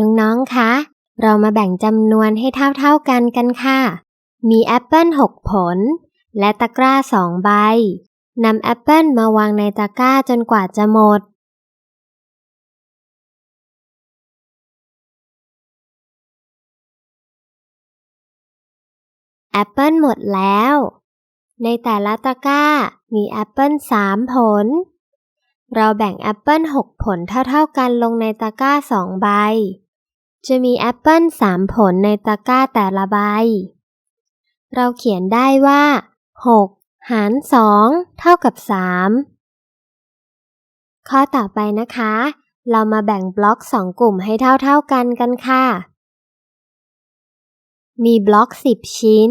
น้องๆ คะ เรามาแบ่งจำนวนให้เท่าๆกันกันค่ะ มีแอปเปิล6 ผล และตะกร้า 2 ใบ นำแอปเปิลมาวางในตะกร้าจนกว่าจะหมด แอปเปิลหมดแล้ว ในแต่ละตะกร้า มีแอปเปิล3 ผลเราแบ่งแอปเปิล6 ผลเท่าๆกันลงในตะกร้า 2 ใบ จะมีแอปเปิล3ผลในตะกร้าแต่ละใบ เราเขียนได้ว่า 6 หาร 2 เท่ากับ 3 ข้อต่อไปนะคะ เรามาแบ่งบล็อก2กลุ่มให้เท่าๆกันกันค่ะ มีบล็อก 10 ชิ้น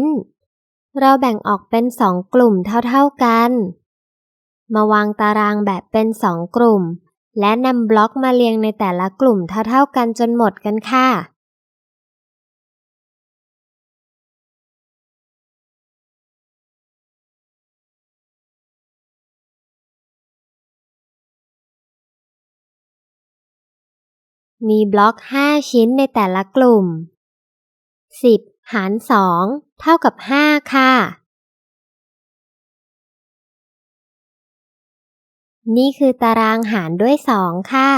เราแบ่งออกเป็น2กลุ่มเท่าๆกัน มาวางตารางแบบเป็น2กลุ่ม และนำบล็อกมาเรียงในแต่ละกลุ่มเท่าๆกันจนหมดกันค่ะ มีบล็อก 5 ชิ้นในแต่ละกลุ่ม 10 หาร 2 เท่ากับ 5 ค่ะ นี่คือตารางหารด้วย 2 ค่ะ